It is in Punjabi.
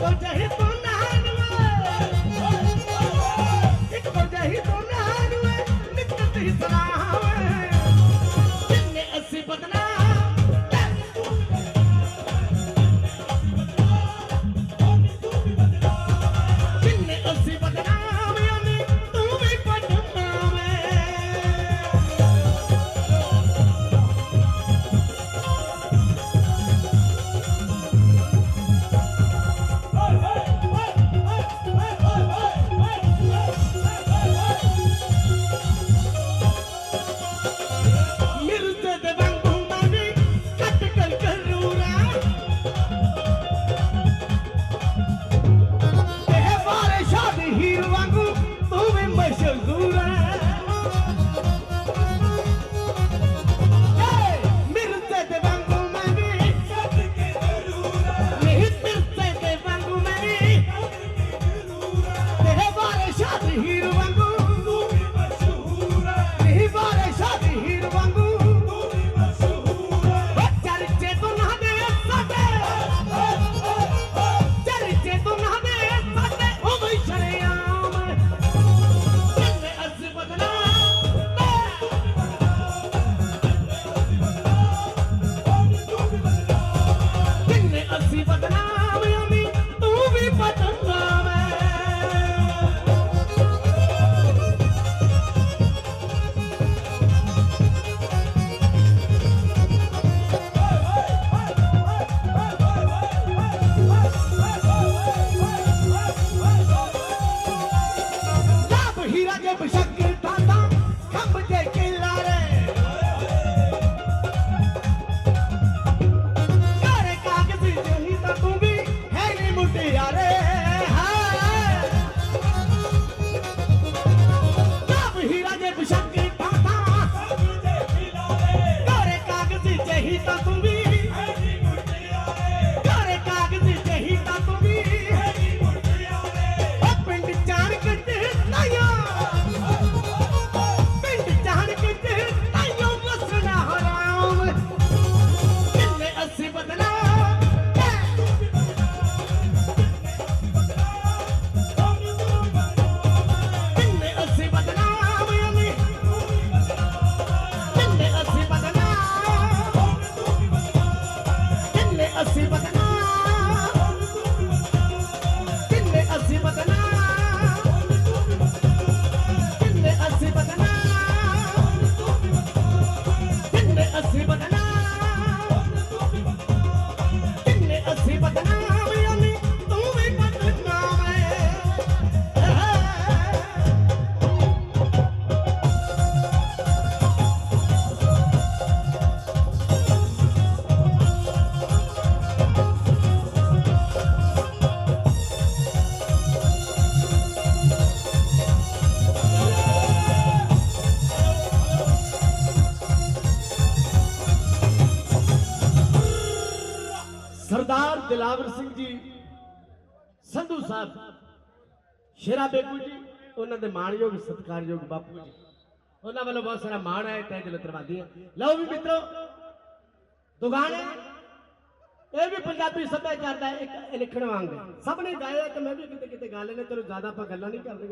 Bota a Trời ਸਰਦਾਰ ਦਿਲਾਵਰ ਸਿੰਘ ਜੀ, ਸੰਧੂ ਸਾਹਿਬ, ਸ਼ੇਰਾ ਬੇਗੂ ਜੀ, ਉਹਨਾਂ ਦੇ ਮਾਣਯੋਗ, ਸਤਿਕਾਰਯੋਗ ਬਾਪੂ ਜੀ। ਉਹਨਾਂ ਵੱਲੋਂ ਬਹੁਤ ਸਾਰਾ ਮਾਣ ਹੈ ਤੈ ਦਿਲ ਧੰਨਵਾਦੀ ਹਾਂ। ਲਓ ਵੀ ਮਿੱਤਰੋ, ਦੁਗਾਣੇ, ਇਹ ਵੀ ਪੰਜਾਬੀ ਸੱਭਿਆਚਾਰ ਦਾ ਇੱਕ ਲਿਖਣ ਵਾਂਗ ਹੈ। ਸਭ ਨੇ ਗਾਇਆ ਕਿ ਮੈਂ ਵੀ ਕਿਤੇ ਕਿਤੇ ਗਾ ਲੈਣੇ ਤੈਨੂੰ ਜ਼ਿਆਦਾ ਆਪਾਂ ਗੱਲਾਂ ਨਹੀਂ ਕਰਦੇ।